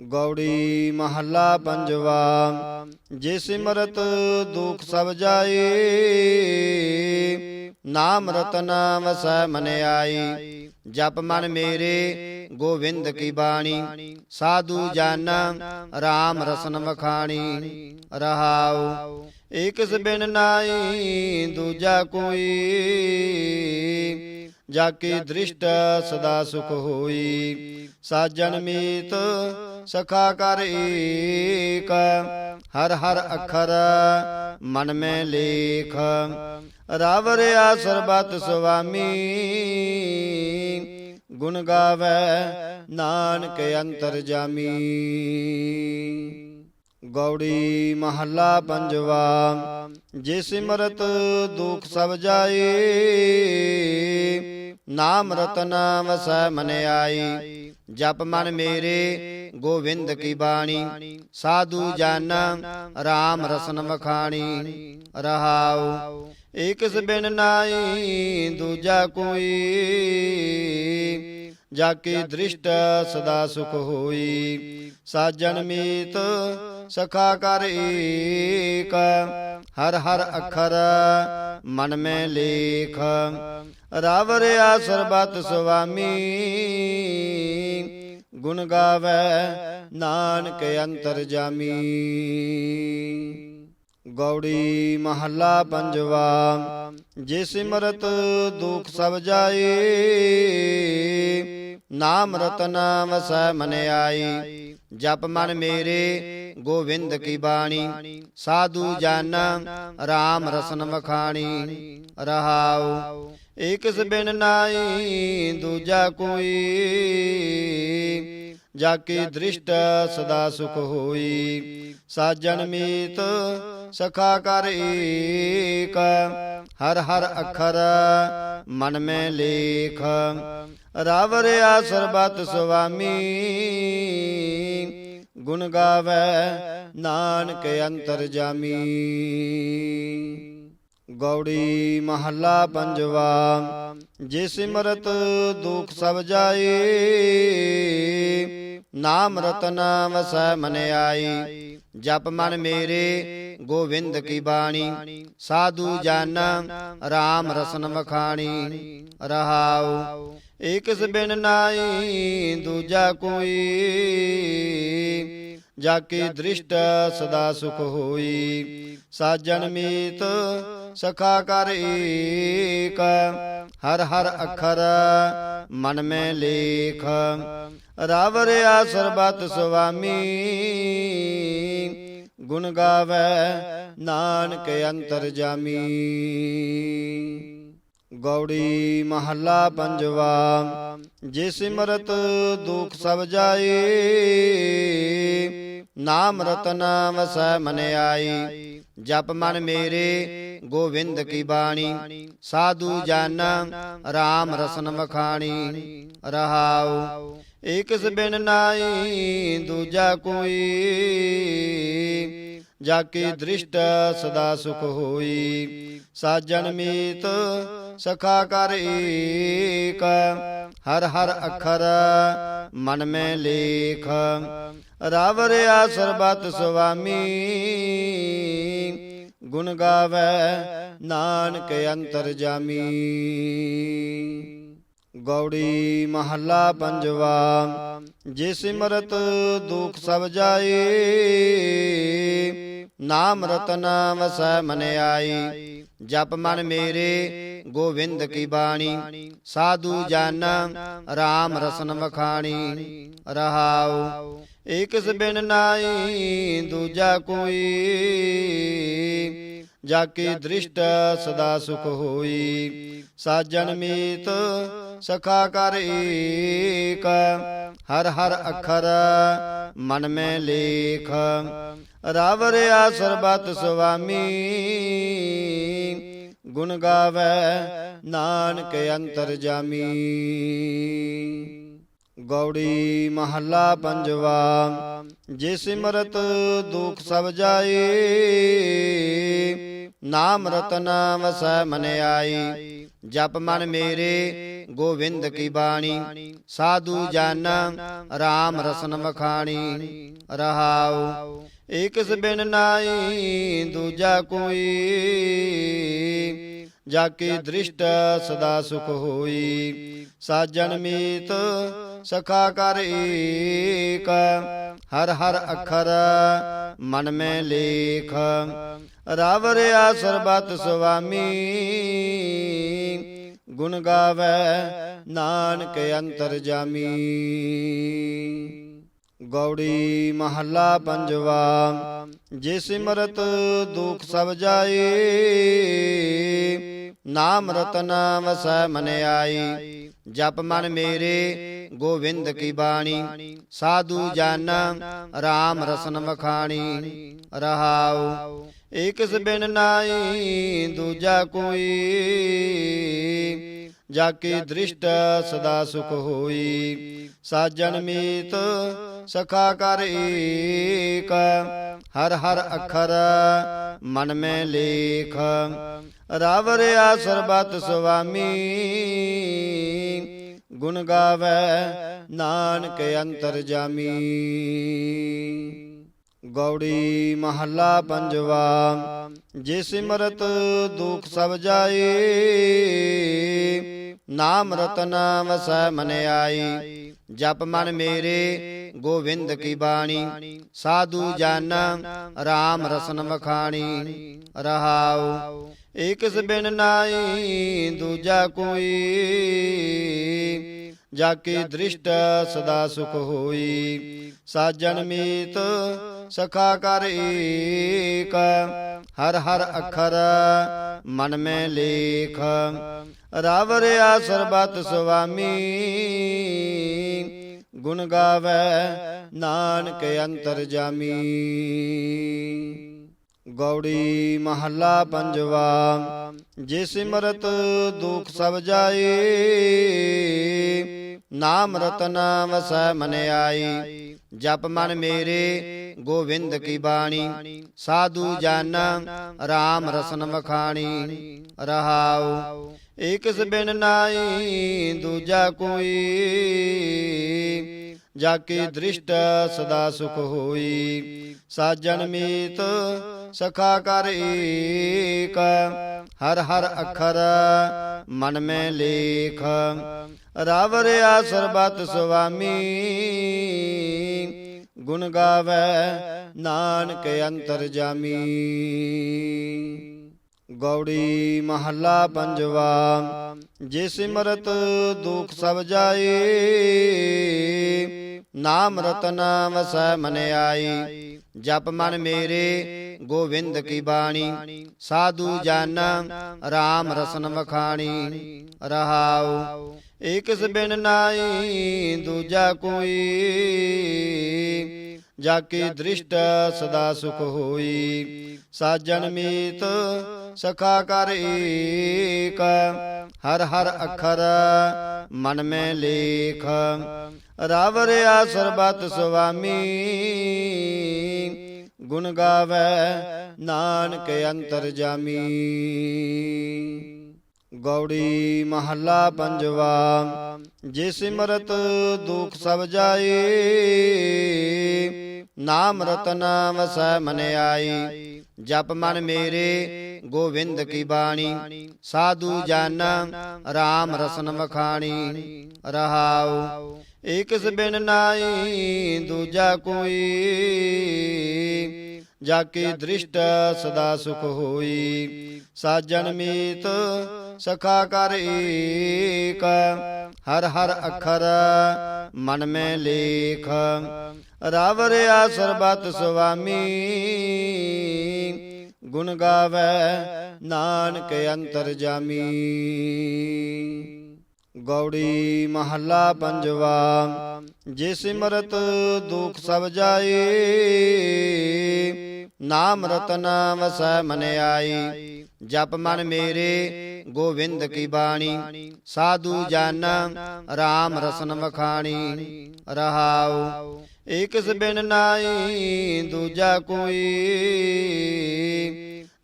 ਗੌੜੀ ਮਹੱਲਾ ਪੰਜਵਾ, ਜੇ ਸਿਮਰਤ ਦੁਖ ਸਭ ਜਾਏ ਨਾਮ ਰਤਨ ਵਸੈ ਮਨ ਆਈ, ਜਪ ਮਨ ਮੇਰੇ ਗੋਵਿੰਦ ਕੀ ਬਾਣੀ, ਸਾਧੂ ਜਨ RAM ਰਸਨ ਵਖਾਣੀ, ਰਹਾਉ, ਏਕਸ ਬਿਨ ਨਾਈ ਦੂਜਾ ਕੋਈ ਜਾ ਕੇ ਦ੍ਰਿਸ਼ਟ ਸਦਾ ਸੁਖ ਹੋਈ। ਸਾਜਣ ਮੀਤ ਸਖਾ ਕਰ ਏਕ। ਹਰ ਹਰ ਅੱਖਰ ਮਨ ਮੈਂ ਲੇਖ। ਰਵ ਰਿਆ ਸਰਬਤ ਸੁਆਮੀ। ਗੁਣ ਗਾਵੇ ਨਾਨਕ ਅੰਤਰ ਜਾਮੀ। ਗੌੜੀ ਮਹੱਲਾ ਪੰਜਵਾ, ਜੇ ਸਿਮਰਤ ਦੁਖ ਸਭ ਜਾਏ ਨਾਮ ਰਤਨ ਵਸੈ ਮਨ ਆਈ, ਜਪ ਮਨ ਮੇਰੇ ਗੋਵਿੰਦ ਕੀ ਬਾਣੀ, ਸਾਧੂ ਜਨ RAM ਰਸਨ ਵਖਾਣੀ, ਰਹਾਉ, ਏਕਸ ਬਿਨ ਨਾਈ ਦੂਜਾ ਕੋਈ ਜਾ ਕੀ ਦ੍ਰਿਸ਼ਟ ਸਦਾ ਸੁਖ ਹੋਈ। ਸਾਜਣ ਮੀਤ ਸਖਾ ਕਰ ਏਕ। ਹਰ ਹਰ ਅੱਖਰ ਮਨ ਮੈਂ ਲੇਖ। ਰਵ ਰਿਆ ਸਰਬਤ ਸੁਆਮੀ। ਗੁਣ ਗਾਵੇ ਨਾਨਕ ਅੰਤਰ ਜਾਮੀ। ਗੌੜੀ ਮਹੱਲਾ ਪੰਜਵਾ ਜੇ ਸਿਮਰਤ ਦੁਖ ਸਭ ਜਾਏ ਨਾਮ ਰਤਨ ਵਸੈ ਮਨ ਆਈ, ਜਪ ਮਨ ਮੇਰੇ ਗੋਵਿੰਦ ਕੀ ਬਾਣੀ, ਸਾਧੂ ਜਨ RAM ਰਸਨ ਵਖਾਣੀ, ਰਹਾਉ ਏਕਸ ਬਿਨ ਨਾਈ ਦੂਜਾ ਕੋਈ, ਜਾ ਕੀ ਦ੍ਰਿਸ਼ਟ ਸਦਾ ਸੁਖ ਹੋਈ ਸਾਜਣ ਮੀਤ ਸਖਾ ਕਰ ਏਕ, ਹਰ ਹਰ ਅੱਖਰ ਮਨ ਮੈਂ ਲੇਖ। ਰਵ ਰਿਆ ਸਰਬਤ ਸੁਆਮੀ, ਗੁਣ ਗਾਵੇ ਨਾਨਕ ਅੰਤਰ ਜਾਮੀ। ਗੌੜੀ ਮਹੱਲਾ ਪੰਜਵਾ, ਜੇ ਸਿਮਰਤ ਦੁਖ ਸਭ ਜਾਏ ਨਾਮ ਰਤਨ ਵਸੈ ਮਨ ਆਈ, ਜਪ ਮਨ ਮੇਰੇ ਗੋਵਿੰਦ ਕੀ ਬਾਣੀ, ਸਾਧੂ ਜਨ RAM ਰਸਨ ਵਖਾਣੀ, ਰਹਾਉ, ਏਕਸ ਬਿਨ ਨਾਈ ਦੂਜਾ ਕੋਈ, ਜਾ ਕੀ ਦ੍ਰਿਸ਼ਟ ਸਦਾ ਸੁਖ ਹੋਈ ਸਾਜਣ ਮੀਤ ਸਖਾ ਕਰ ਏਕ ਹਰ ਹਰ ਅੱਖਰ ਮਨ ਮੈਂ ਲੇਖ। ਰਵ ਰਿਆ ਸਰਬਤ ਸੁਆਮੀ, ਗੁਣ ਗਾਵੇ ਨਾਨਕ ਅੰਤਰ ਜਾਮੀ। ਗੌੜੀ ਮਹੱਲਾ ਪੰਜਵਾ ਜੇ ਸਿਮਰਤ ਦੁਖ ਸਭ ਜਾਏ ਨਾਮ ਰਤਨ ਵਸੈ ਮਨ ਆਈ। ਜਪ ਮਨ ਮੇਰੇ ਗੋਵਿੰਦ ਕੀ ਬਾਣੀ। ਸਾਧੂ ਜਨ RAM ਰਸਨ ਵਖਾਣੀ। ਰਹਾਉ। ਏਕਸ ਬਿਨ ਨਾਈ ਦੂਜਾ ਕੋਈ। ਜਾ ਕੀ ਦ੍ਰਿਸ਼ਟ ਸਦਾ ਸੁਖ ਹੋਈ। ਸਾਜਣ ਮੀਤ ਸਖਾ ਕਰ ਏਕ ਹਰ ਹਰ ਅੱਖਰ ਮਨ ਮੈਂ ਲੇਖ। ਰਵ ਰਿਆ ਸਰਬਤ ਸੁਆਮੀ। ਗੁਣ ਗਾਵੇ ਨਾਨਕ ਅੰਤਰ ਜਾਮੀ। ਗੌੜੀ ਮਹੱਲਾ ਪੰਜਵਾ, ਜੇ ਸਿਮਰਤ ਦੁਖ ਸਭ ਜਾਏ ਨਾਮ ਰਤਨ ਵਸੈ ਮਨ ਆਈ। ਜਪ ਮਨ ਮੇਰੇ, ਗੋਵਿੰਦ ਕੀ ਬਾਣੀ। ਸਾਧੂ ਜਨ RAM ਰਸਨ ਵਖਾਣੀ। ਰਹਾਉ, ਏਕਸ ਬਿਨ ਨਾਈ ਦੂਜਾ ਕੋਈ। ਜਾ ਕੀ ਦ੍ਰਿਸ਼ਟ ਸਦਾ ਸੁਖ ਹੋਈ। ਸਾਜਣ ਮੀਤ ਸਖਾ ਕਰ ਏਕ। ਹਰ ਹਰ ਅੱਖਰ ਮਨ ਮੈਂ ਲੇਖ। ਰਵ ਰਿਆ ਸਰਬਤ ਸੁਆਮੀ। ਗੁਣ ਗਾਵੇ ਨਾਨਕ ਅੰਤਰ ਜਾਮੀ। ਗੌੜੀ ਮਹੱਲਾ ਪੰਜਵਾ। ਜੇ ਸਿਮਰਤ ਦੁਖ ਸਭ ਜਾਏ ਨਾਮ ਰਤਨ ਵਸੈ ਮਨ ਆਈ। ਜਪ ਮਨ ਮੇਰੇ ਗੋਵਿੰਦ ਕੀ ਬਾਣੀ। ਸਾਧੂ ਜਨ RAM ਰਸਨ ਵਖਾਣੀ। ਰਹਾਉ। ਏਕਸ ਬਿਨ ਨਾਈ ਦੂਜਾ ਕੋਈ। ਜਾ ਕੀ ਦ੍ਰਿਸ਼ਟ ਸਦਾ ਸੁਖ ਹੋਈ। ਸਾਜਨ ਮੀਤ ਸਖਾ ਕਰ ਏਕ। ਹਰ ਹਰ ਅੱਖਰ ਮਨ ਮੈਂ ਲੇਖ। ਰਵ ਰਿਆ ਸਰਬਤ ਸੁਆਮੀ। ਗੁਣ ਗਾਵੇ ਨਾਨਕ ਅੰਤਰ ਜਾਮੀ। ਗੌੜੀ ਮਹੱਲਾ ਪੰਜਵਾ, ਜੇ ਸਿਮਰਤ ਦੁਖ ਸਭ ਜਾਏ ਨਾਮ ਰਤਨ ਵਸੈ ਮਨ ਆਈ, ਜਪ ਮਨ ਮੇਰੇ ਗੋਵਿੰਦ ਕੀ ਬਾਣੀ, ਸਾਧੂ ਜਨ RAM ਰਸਨ ਵਖਾਣੀ, ਰਹਾਉ, ਏਕਸ ਬਿਨ ਨਾਈ ਦੂਜਾ ਕੋਈ ਜਾ ਕੇ ਦ੍ਰਿਸ਼ਟ ਸਦਾ ਸੁਖ ਹੋਈ। ਸਾਜਨ ਮੀਤ ਸਖਾ ਕਰ ਏਕ। ਹਰ ਹਰ ਅੱਖਰ ਮਨ ਮੈਂ ਲੇਖ। ਰਵ ਰਿਆ ਸਰਬਤ ਸੁਆਮੀ। ਗੁਣ ਗਾਵੇ ਨਾਨਕ ਅੰਤਰ ਜਾਮੀ। ਗੌੜੀ ਮਹੱਲਾ ਪੰਜਵਾ, ਜੇ ਸਿਮਰਤ ਦੁਖ ਸਭ ਜਾਏ ਨਾਮ ਰਤਨ ਵਸੈ ਮਨ ਆਈ। ਜਪ ਮਨ ਮੇਰੇ, ਗੋਵਿੰਦ ਕੀ ਬਾਣੀ। ਸਾਧੂ ਜਨ RAM ਰਸਨ ਵਖਾਣੀ। ਰਹਾਉ, ਏਕਸ ਬਿਨ ਨਾਈ ਦੂਜਾ ਕੋਈ। ਜਾ ਕੀ ਦ੍ਰਿਸ਼ਟ ਸਦਾ ਸੁਖ ਹੋਈ। ਸਾਜਨ ਮੀਤ ਸਖਾ ਕਰ ਏਕ। ਹਰ ਹਰ ਅੱਖਰ ਮਨ ਮੈਂ ਲੇਖ। ਰਵ ਰਿਆ ਸਰਬਤ ਸੁਆਮੀ। ਗੁਣ ਗਾਵੇ ਨਾਨਕ ਅੰਤਰ ਜਾਮੀ। ਗੌੜੀ ਮਹੱਲਾ ਪੰਜਵਾ ਜੇ ਸਿਮਰਤ ਦੁਖ ਸਭ ਜਾਏ ਨਾਮ ਰਤਨ ਵਸੈ ਮਨ ਆਈ, ਜਪ ਮਨ ਮੇਰੇ ਗੋਵਿੰਦ ਕੀ ਬਾਣੀ, ਸਾਧੂ ਜਨ RAM ਰਸਨ ਵਖਾਣੀ, ਰਹਾਉ ਏਕਸ ਬਿਨ ਨਾਈ ਦੂਜਾ ਕੋਈ, ਜਾ ਕੀ ਦ੍ਰਿਸ਼ਟ ਸਦਾ ਸੁਖ ਹੋਈ, ਸਾਜਨ ਮੀਤ ਸਖਾ ਕਰ ਏਕ, ਹਰ ਹਰ ਅੱਖਰ ਮਨ ਮੈਂ ਲੇਖ। ਰਵ ਰਿਆ ਸਰਬਤ ਸੁਆਮੀ, ਗੁਣ ਗਾਵੇ ਨਾਨਕ ਅੰਤਰ ਜਾਮੀ। ਗੌੜੀ ਮਹੱਲਾ ਪੰਜਵਾ, ਜੇ ਸਿਮਰਤ ਦੁਖ ਸਭ ਜਾਏ ਨਾਮ ਰਤਨ ਵਸੈ ਮਨ ਆਈ, ਜਪ ਮਨ ਮੇਰੇ ਗੋਵਿੰਦ ਕੀ ਬਾਣੀ, ਸਾਧੂ ਜਨ RAM ਰਸਨ ਵਖਾਣੀ, ਰਹਾਉ, ਏਕਸ ਬਿਨ ਨਾਈ ਦੂਜਾ ਕੋਈ ਜਾ ਕੇ ਦ੍ਰਿਸ਼ਟ ਸਦਾ ਸੁਖ ਹੋਈ। ਸਾਜਨ ਮੀਤ ਸਖਾ ਕਰ ਏਕ। ਹਰ ਹਰ ਅੱਖਰ ਮਨ ਮੈਂ ਲੇਖ। ਰਵ ਰਿਆ ਸਰਬਤ ਸੁਆਮੀ। ਗੁਣ ਗਾਵੇ ਨਾਨਕ ਅੰਤਰ ਜਾਮੀ। ਗੌੜੀ ਮਹੱਲਾ ਪੰਜਵਾ ਜੇ ਸਿਮਰਤ ਦੁਖ ਸਭ ਜਾਏ ਨਾਮ ਰਤਨ ਵਸੈ ਮਨ ਆਈ। ਜਪ ਮਨ ਮੇਰੇ ਗੋਵਿੰਦ ਕੀ ਬਾਣੀ। ਸਾਧੂ ਜਨ RAM ਰਸਨ ਵਖਾਣੀ। ਰਹਾਉ। ਏਕਸ ਬਿਨ ਨਾਈ ਦੂਜਾ ਕੋਈ। ਜਾ ਕੀ ਦ੍ਰਿਸ਼ਟ ਸਦਾ ਸੁਖ ਹੋਈ। ਸਾਜਨ ਮੀਤ ਸਖਾ ਕਰ ਏਕ। ਹਰ ਹਰ ਅੱਖਰ ਮਨ ਮੈਂ ਲੇਖ। ਰਵ ਰਿਆ ਸਰਬਤ ਸੁਆਮੀ। ਗੁਣ ਗਾਵੇ ਨਾਨਕ ਅੰਤਰ ਜਾਮੀ। ਗੌੜੀ ਮਹੱਲਾ ਪੰਜਵਾ, ਜੇ ਸਿਮਰਤ ਦੁਖ ਸਭ ਜਾਏ ਨਾਮ ਰਤਨ ਵਸੈ ਮਨ ਆਈ। ਜਪ ਮਨ ਮੇਰੇ, ਗੋਵਿੰਦ ਕੀ ਬਾਣੀ। ਸਾਧੂ ਜਨ RAM ਰਸਨ ਵਖਾਣੀ। ਰਹਾਉ, ਏਕਸ ਬਿਨ ਨਾਈ ਦੂਜਾ ਕੋਈ।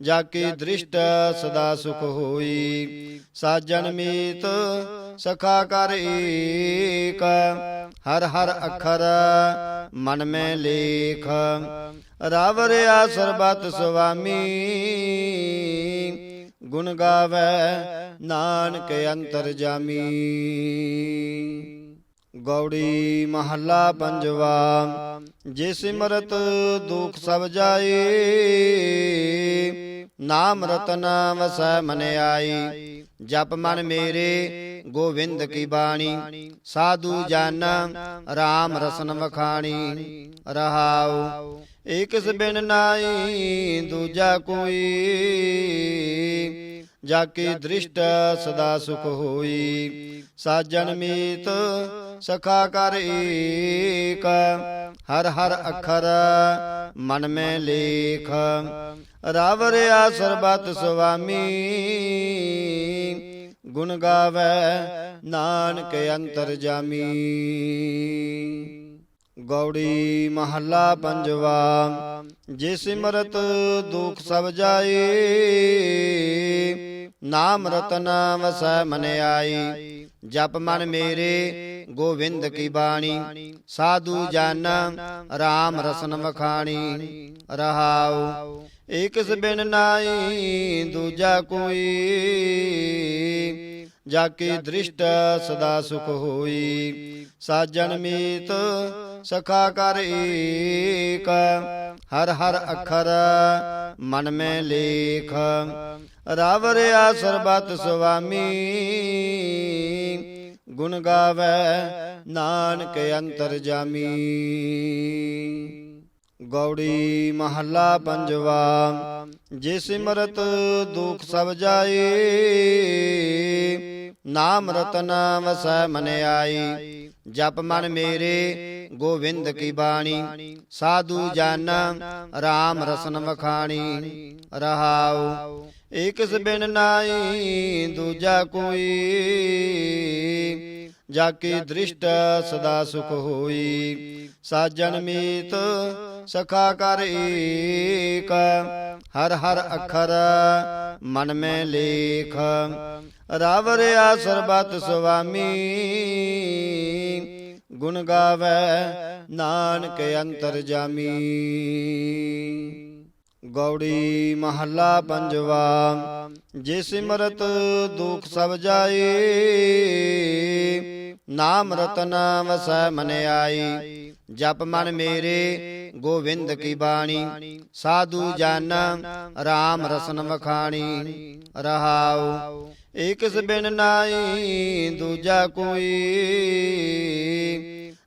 ਜਾ ਕੀ ਦ੍ਰਿਸ਼ਟ ਸਦਾ ਸੁਖ ਹੋਈ। ਸਾਜਨ ਮੀਤ ਸਖਾ ਕਰ ਏਕ। ਹਰ ਹਰ ਅਖਰ ਮਨ ਮੈਂ ਲੇਖ। ਰਵ ਰਿਆ ਸਰਬਤ ਸੁਆਮੀ। ਗੁਣ ਗਾਵੇ ਨਾਨਕ ਅੰਤਰ ਜਾਮੀ। ਗੌੜੀ ਮਹੱਲਾ ਪੰਜਵਾ, ਜੇ ਸਿਮਰਤ ਦੁਖ ਸਭ ਜਾਏ ਨਾਮ ਰਤਨ ਵਸੈ ਮਨ ਆਈ। ਜਪ ਮਨ ਮੇਰੇ, ਗੋਵਿੰਦ ਕੀ ਬਾਣੀ। ਸਾਧੂ ਜਨ RAM ਰਸਨ ਵਖਾਣੀ। ਰਹਾਉ, ਏਕਸ ਬਿਨ ਨਾਈ, ਦੂਜਾ ਕੋਈ। ਜਾ ਕੀ ਦ੍ਰਿਸ਼ਟ ਸਦਾ ਸੁਖ ਹੋਈ? ਸਾਜਨ ਮੀਤ ਸਖਾ ਕਰ ਏਕ, ਹਰ ਹਰ ਅਖਰ ਮਨ ਮੈਂ ਲੇਖ। ਰਵ ਰਿਆ ਸਰਬਤ ਸੁਆਮੀ, ਗੁਣ ਗਾਵੇ ਨਾਨਕ ਅੰਤਰ ਜਾਮੀ। ਗੌੜੀ ਮਹੱਲਾ ਪੰਜਵਾ, ਜੇ ਸਿਮਰਤ ਦੁਖ ਸਭ ਜਾਏ ਨਾਮ ਰਤਨ ਵਸੈ ਮਨ ਆਈ। ਜਪ ਮਨ ਮੇਰੇ, ਗੋਵਿੰਦ ਕੀ ਬਾਣੀ। ਸਾਧੂ ਜਨ RAM ਰਸਨ ਵਖਾਣੀ। ਰਹਾਉ, ਏਕਸ ਬਿਨ ਨਾਈ ਦੂਜਾ ਕੋਈ। ਜਾ ਕੇ ਦ੍ਰਿਸ਼ਟ ਸਦਾ ਸੁਖ ਹੋਈ। ਸਾਜਨ ਮੀਤ ਸਖਾ ਕਰ ਏਕ। ਹਰ ਹਰ ਅਖਰ ਮਨ ਮੈਂ ਲੇਖ। ਰਵ ਰਿਆ ਸਰਬਤ ਸੁਆਮੀ। ਗੁਣ ਗਾਵੇ ਨਾਨਕ ਅੰਤਰ ਜਾਮੀ। ਗੌੜੀ ਮਹੱਲਾ ਪੰਜਵਾ, ਜੇ ਸਿਮਰਤ ਦੁਖ ਸਭ ਜਾਏ ਨਾਮ ਰਤਨ ਵਸੈ ਮਨ ਆਈ। ਜਪ ਮਨ ਮੇਰੇ, ਗੋਵਿੰਦ ਕੀ ਬਾਣੀ। ਸਾਧੂ ਜਨ RAM ਰਸਨ ਵਖਾਣੀ। ਰਹਾਉ, ਏਕਸ ਬਿਨ ਨਾਈ ਦੂਜਾ ਕੋਈ। ਜਾ ਕੀ ਦ੍ਰਿਸ਼ਟ ਸਦਾ ਸੁਖ ਹੋਈ। ਸਾਜਨ ਮੀਤ ਸਖਾ ਕਰ ਏਕ। ਹਰ ਹਰ ਅਖਰ ਮਨ ਮੈਂ ਲੇਖ। ਰਵ ਰਿਆ ਸਰਬਤ ਸੁਆਮੀ। ਗੁਣ ਗਾਵੇ ਨਾਨਕ ਅੰਤਰ ਜਾਮੀ। ਗੌੜੀ ਮਹੱਲਾ ਪੰਜਵਾ, ਜੇ ਸਿਮਰਤ ਦੁਖ ਸਭ ਜਾਏ ਨਾਮ ਰਤਨ ਵਸੈ ਮਨ ਆਈ, ਜਪ ਮਨ ਮੇਰੇ ਗੋਵਿੰਦ ਕੀ ਬਾਣੀ, ਸਾਧੂ ਜਨ RAM ਰਸਨ ਵਖਾਣੀ, ਰਹਾਉ, ਏਕਸ ਬਿਨ ਨਾਈ ਦੂਜਾ ਕੋਈ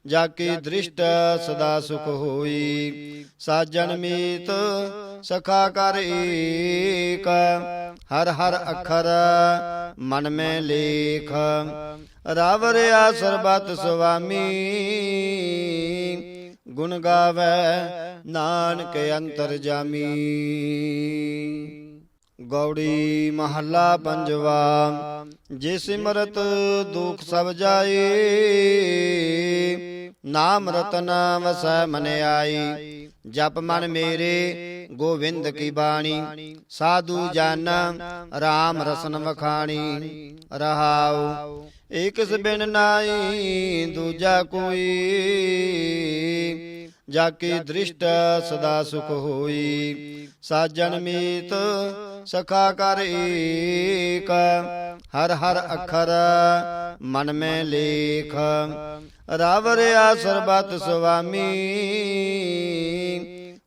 ਜਾ ਕੀ ਦ੍ਰਿਸ਼ਟ ਸਦਾ ਸੁਖ ਹੋਈ। ਸਾਜਨ ਮੀਤ ਸਖਾ ਕਰ ਏਕ ਹਰ ਹਰ ਅਖਰ ਮਨ ਮੈਂ ਲੇਖ। ਰਵ ਰਿਆ ਸਰਬਤ ਸੁਆਮੀ। ਗੁਣ ਗਾਵੇ ਨਾਨਕ ਅੰਤਰ ਜਾਮੀ। ਗੌੜੀ ਮਹੱਲਾ ਪੰਜਵਾ, ਜੇ ਸਿਮਰਤ ਦੁਖ ਸਭ ਜਾਏ ਨਾਮ ਰਤਨ ਵਸੈ ਮਨ ਆਈ, ਜਪ ਮਨ ਮੇਰੇ ਗੋਵਿੰਦ ਕੀ ਬਾਣੀ, ਸਾਧੂ ਜਨ RAM ਰਸਨ ਵਖਾਣੀ, ਰਹਾਉ, ਏਕਸ ਬਿਨ ਨਾਈ ਦੂਜਾ ਕੋਈ ਜਾ ਕੇ ਦ੍ਰਿਸ਼ਟ ਸਦਾ ਸੁਖ ਹੋਈ। ਸਾਜਨ ਮੀਤ ਸਖਾ ਕਰ ਏਕ। ਹਰ ਹਰ ਅਖਰ ਮਨ ਮੈਂ ਲੇਖ। ਰਵ ਰਿਆ ਸਰਬਤ ਸੁਆਮੀ।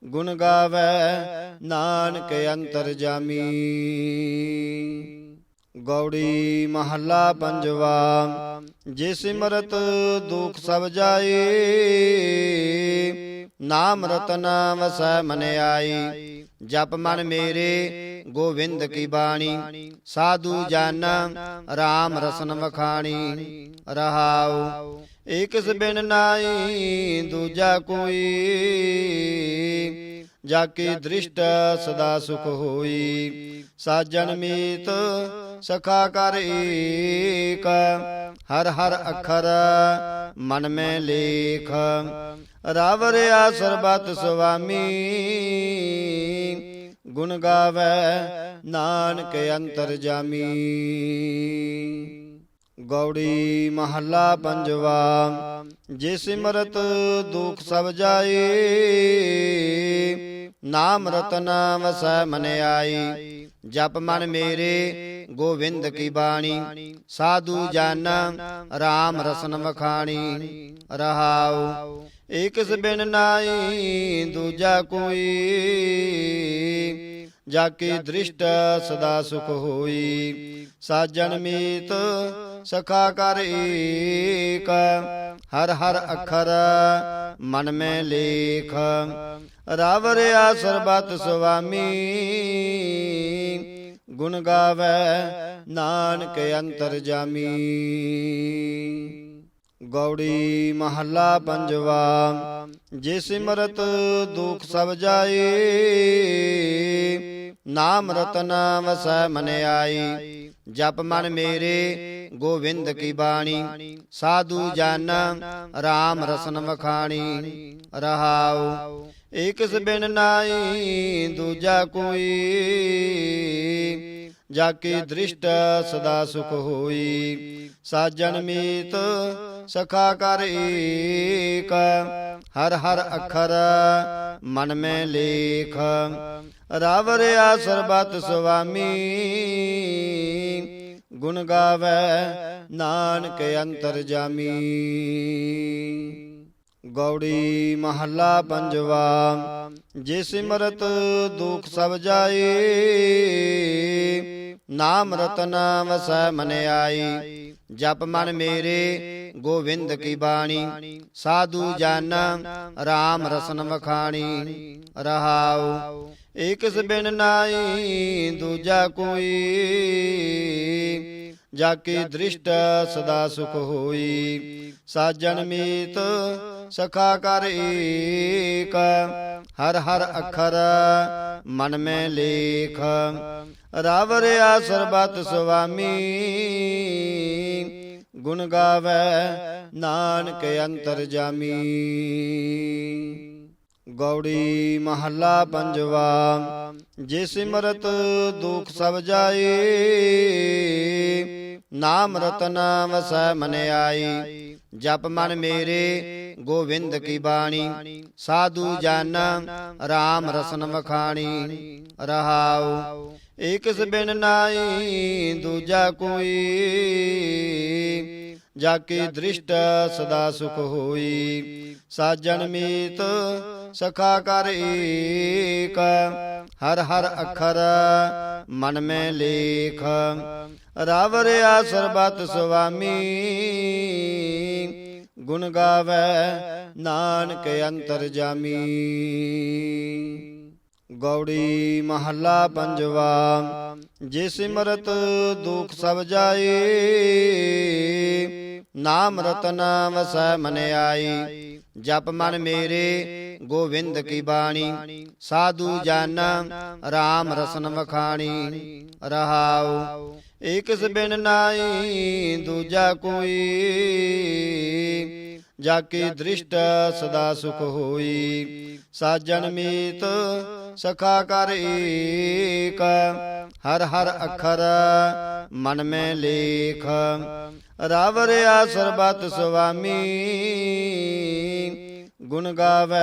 ਗੁਣ ਗਾਵੇ ਨਾਨਕ ਅੰਤਰ ਜਾਮੀ। ਗੌੜੀ ਮਹੱਲਾ ਪੰਜਵਾ, ਜੇ ਸਿਮਰਤ ਦੁਖ ਸਭ ਜਾਏ ਨਾਮ ਰਤਨ ਵਸੈ ਮਨ ਆਈ, ਜਪ ਮਨ ਮੇਰੇ ਗੋਵਿੰਦ ਕੀ ਬਾਣੀ, ਸਾਧੂ ਜਨ RAM ਰਸਨ ਵਖਾਣੀ, ਰਹਾਉ, ਏਕਸ ਬਿਨ ਨਾਈ ਦੂਜਾ ਕੋਈ ਜਾ ਕੀ ਦ੍ਰਿਸ਼ਟ ਸਦਾ ਸੁਖ ਹੋਈ। ਸਾਜਨ ਮੀਤ ਸਖਾ ਕਰ ਏਕ। ਹਰ ਹਰ ਅੱਖਰ ਮਨ ਮੈਂ ਲੇਖ। ਰਵ ਰਿਆ ਸਰਬਤ ਸੁਆਮੀ। ਗੁਣ ਗਾਵੇ ਨਾਨਕ ਅੰਤਰ ਜਾਮੀ। ਗੌੜੀ ਮਹੱਲਾ ਪੰਜਵਾ ਜੇ ਸਿਮਰਤ ਦੁਖ ਸਭ ਜਾਏ ਨਾਮ ਰਤਨ ਵਸੈ ਮਨ ਆਈ, ਜਪ ਮਨ ਮੇਰੇ ਗੋਵਿੰਦ ਕੀ ਬਾਣੀ, ਸਾਧੂ ਜਨ RAM ਰਸਨ ਵਖਾਣੀ, ਰਹਾਉ ਏਕਸ ਬਿਨ ਨਾਈ ਦੂਜਾ ਕੋਈ ਜਾ ਕੀ ਦ੍ਰਿਸ਼ਟ ਸਦਾ ਸੁਖ ਹੋਈ। ਸਾਜਨ ਮੀਤ ਸਖਾ ਕਰ ਏਕ। ਹਰ ਹਰ ਅੱਖਰ ਮਨ ਮੈਂ ਲੇਖ। ਰਵ ਰਿਆ ਸਰਬਤ ਸੁਆਮੀ। ਗੁਣ ਗਾਵੇ ਨਾਨਕ ਅੰਤਰ ਜਾਮੀ। ਗੌੜੀ ਮਹੱਲਾ ਪੰਜਵਾ, ਜੇ ਸਿਮਰਤ ਦੁਖ ਸਭ ਜਾਏ ਨਾਮ ਰਤਨ ਵਸੈ ਮਨ ਆਈ, ਜਪ ਮਨ ਮੇਰੇ ਗੋਵਿੰਦ ਕੀ ਬਾਣੀ, ਸਾਧੂ ਜਨ RAM ਰਸਨ ਵਖਾਣੀ, ਰਹਾਉ, ਏਕਸ ਬਿਨ ਨਾਈ ਦੂਜਾ ਕੋਈ ਜਾ ਕੇ ਦ੍ਰਿਸ਼ਟ ਸਦਾ ਸੁਖ ਹੋਈ? ਸਾਜਨ ਮੀਤ ਸਖਾ ਕਰ ਏਕ। ਹਰ ਹਰ ਅੱਖਰ ਮਨ ਮੈਂ ਲੇਖ। ਰਵ ਰਿਆ ਸਰਬਤ ਸੁਆਮੀ। ਗੁਣ ਗਾਵੇ ਨਾਨਕ ਅੰਤਰ ਜਾਮੀ। ਗੌੜੀ ਮਹੱਲਾ ਪੰਜਵਾ ਜੇ ਸਿਮਰਤ ਦੁਖ ਸਭ ਜਾਏ ਨਾਮ ਰਤਨ ਵਸੈ ਮਨ ਆਈ, ਜਪ ਮਨ ਮੇਰੇ ਗੋਵਿੰਦ ਕੀ ਬਾਣੀ, ਸਾਧੂ ਜਨ RAM ਰਸਨ ਵਖਾਣੀ, ਰਹਾਉ, ਏਕਸ ਬਿਨ ਨਾਈ ਦੂਜਾ ਕੋਈ ਜਾ ਕੇ ਦ੍ਰਿਸ਼ਟ ਸਦਾ ਸੁਖ ਹੋਈ। ਸਾਜਨ ਮੀਤ ਸਖਾ ਕਰ ਏਕ। ਹਰ ਹਰ ਅੱਖਰ ਮਨ ਮੈਂ ਲੇਖ। ਰਵ ਰਿਆ ਸਰਬਤ ਸੁਆਮੀ। ਗੁਣ ਗਾਵੇ ਨਾਨਕ ਅੰਤਰ ਜਾਮੀ। ਗੌੜੀ ਮਹੱਲਾ ਪੰਜਵਾ। ਜੇ ਸਿਮਰਤ ਦੁਖ ਸਭ ਜਾਏ ਨਾਮ ਰਤਨ ਵਸੈ ਮਨ ਆਈ। ਜਪ ਮਨ ਮੇਰੇ ਗੋਵਿੰਦ ਕੀ ਬਾਣੀ। ਸਾਧੂ ਜਨ RAM ਰਸਨ ਵਖਾਣੀ। ਰਹਾਉ। ਏਕਸ ਬਿਨ ਨਾਈ ਦੂਜਾ ਕੋਈ। ਜਾ ਕੀ ਦ੍ਰਿਸ਼ਟ ਸਦਾ ਸੁਖ ਹੋਈ। ਸਾਜਨ ਮੀਤ ਸਖਾ ਕਰ ਏਕ। ਹਰ ਹਰ ਅੱਖਰ ਮਨ ਮੈਂ ਲੇਖ। ਰਵ ਰਿਆ ਸਰਬਤ ਸੁਆਮੀ। ਗੁਣ ਗਾਵੇ ਨਾਨਕ ਅੰਤਰ ਜਾਮੀ। ਗੌੜੀ ਮਹੱਲਾ ਪੰਜਵਾ, ਜੇ ਸਿਮਰਤ ਦੁਖ ਸਭ ਜਾਏ ਨਾਮ ਰਤਨ ਵਸੈ ਮਨ ਆਈ, ਜਪ ਮਨ ਮੇਰੇ ਗੋਵਿੰਦ ਕੀ ਬਾਣੀ, ਸਾਧੂ ਜਨ RAM ਰਸਨ ਵਖਾਣੀ, ਰਹਾਉ, ਏਕਸ ਬਿਨ ਨਾਈ ਦੂਜਾ ਕੋਈ ਜਾ ਕੀ ਦ੍ਰਿਸ਼ਟ ਸਦਾ ਸੁਖ ਹੋਈ। ਸਾਜਨ ਮੀਤ ਸਖਾ ਕਰ ਏਕ ਹਰ ਹਰ ਅੱਖਰ ਮਨ ਮੈਂ ਲੇਖ। ਰਵ ਰਿਆ ਸਰਬਤ ਸੁਆਮੀ। ਗੁਣ ਗਾਵੇ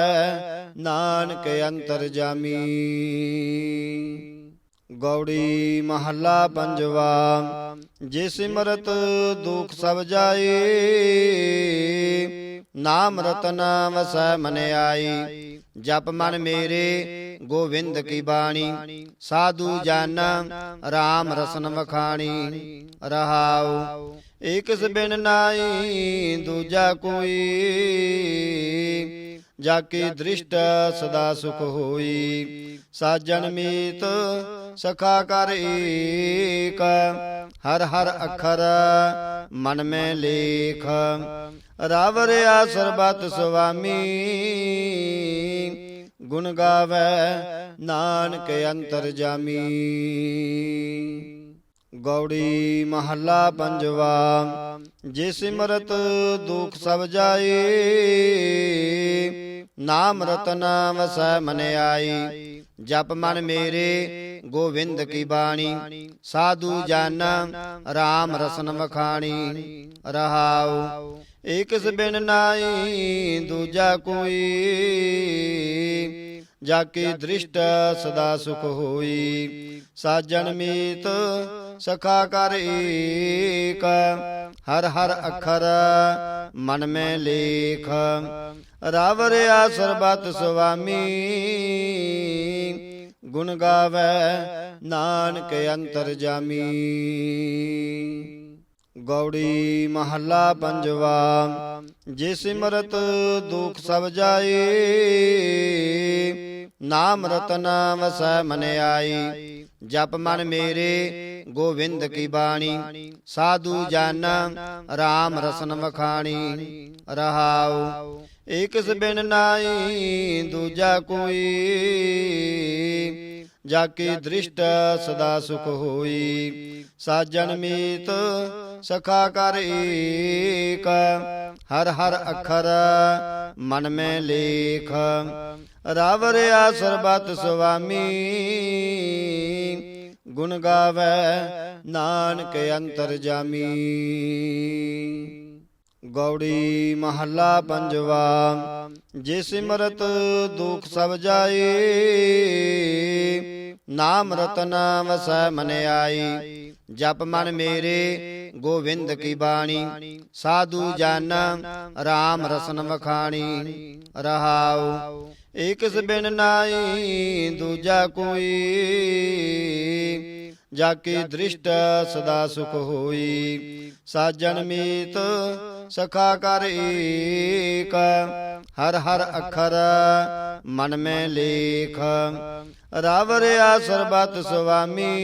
ਨਾਨਕ ਅੰਤਰ ਜਾਮੀ। ਗੌੜੀ ਮਹੱਲਾ ਪੰਜਵਾ ਜੇ ਸਿਮਰਤ ਦੁਖ ਸਭ ਜਾਏ ਨਾਮ ਰਤਨ ਵਸੈ ਮਨ ਆਈ, ਜਪ ਮਨ ਮੇਰੇ ਗੋਵਿੰਦ ਕੀ ਬਾਣੀ, ਸਾਧੂ ਜਨ RAM ਰਸਨ ਵਖਾਣੀ, ਰਹਾਉ ਏਕਸ ਬਿਨ ਨਾਈ ਦੂਜਾ ਕੋਈ, ਜਾ ਕੇ ਦ੍ਰਿਸ਼ਟ ਸਦਾ ਸੁਖ ਹੋਈ, ਸਾਜਨ ਮੀਤ ਸਖਾ ਕਰ ਏਕ, ਹਰ ਹਰ ਅੱਖਰ ਮਨ ਮੈਂ ਲੇਖ। ਰਵ ਰਿਆ ਸਰਬਤ ਸੁਆਮੀ, ਗੁਣ ਗਾਵੇ ਨਾਨਕ ਅੰਤਰ ਜਾਮੀ। ਗੌੜੀ ਮਹੱਲਾ ਪੰਜਵਾ, ਜੇ ਸਿਮਰਤ ਦੁਖ ਸਭ ਜਾਏ, ਨਾਮ ਰਤਨ ਵਸੈ ਮਨ ਆਈ। ਜਪ ਮਨ ਮੇਰੇ ਗੋਵਿੰਦ ਕੀ ਬਾਣੀ। ਸਾਧੂ ਜਨ RAM ਰਸਨ ਵਖਾਣੀ। ਰਹਾਉ। ਏਕਸ ਬਿਨ ਨਾਈ ਦੂਜਾ ਕੋਈ। ਜਾ ਕੇ ਦ੍ਰਿਸ਼ਟ ਸਦਾ ਸੁਖ ਹੋਈ। ਸਾਜਣ ਮੀਤ ਸਖਾ ਕਰ ਏਕ। ਹਰ ਹਰ ਅੱਖਰ ਮਨ ਮੈਂ ਲੇਖ। ਰਵ ਰਿਆ ਸਰਬਤ ਸੁਆਮੀ। ਗੁਣ ਗਾਵੇ ਨਾਨਕ ਅੰਤਰ ਜਾਮੀ। ਗੌੜੀ ਮਹੱਲਾ ਪੰਜਵਾ ਜੇ ਸਿਮਰਤ ਦੁਖ ਸਭ ਜਾਏ ਨਾਮ ਰਤਨ ਵਸੈ ਮਨ ਆਈ, ਜਪ ਮਨ ਮੇਰੇ ਗੋਵਿੰਦ ਕੀ ਬਾਣੀ, ਸਾਧੂ ਜਨ RAM ਰਸਨ ਵਖਾਣੀ, ਰਹਾਉ ਏਕਸ ਬਿਨ ਨਾਈ ਦੂਜਾ ਕੋਈ ਜਾ ਕੇ ਦ੍ਰਿਸ਼ਟ ਸਦਾ ਸੁਖ ਹੋਈ। ਸਾਜਣ ਮੀਤ ਸਖਾ ਕਰ ਏਕ ਹਰ ਹਰ ਅੱਖਰ ਮਨ ਮੈਂ ਲੇਖ। ਰਵ ਰਿਆ ਸਰਬਤ ਸੁਆਮੀ। ਗੁਣ ਗਾਵੇ ਨਾਨਕ ਅੰਤਰ ਜਾਮੀ। ਗੌੜੀ ਮਹੱਲਾ ਪੰਜਵਾ, ਜੇ ਸਿਮਰਤ ਦੁਖ ਸਭ ਜਾਏ ਨਾਮ ਰਤਨ ਵਸੈ ਮਨ ਆਈ। ਜਪ ਮਨ ਮੇਰੇ, ਗੋਵਿੰਦ ਕੀ ਬਾਣੀ। ਸਾਧੂ ਜਨ RAM ਰਸਨ ਵਖਾਣੀ। ਰਹਾਉ, ਏਕਸ ਬਿਨ ਨਾਈ, ਦੂਜਾ ਕੋਈ। ਜਾ ਕੇ ਦ੍ਰਿਸ਼ਟ ਸਦਾ ਸੁਖ ਹੋਈ। ਸਾਜਣ ਮੀਤ ਸਖਾ ਕਰ ਏਕ। ਹਰ ਹਰ ਅੱਖਰ ਮਨ ਮੈਂ ਲੇਖ। ਰਵ ਰਿਆ ਸਰਬਤ ਸੁਆਮੀ।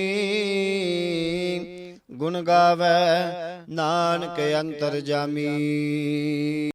ਗੁਣ ਗਾਵੇ ਨਾਨਕ ਅੰਤਰ ਜਾਮੀ।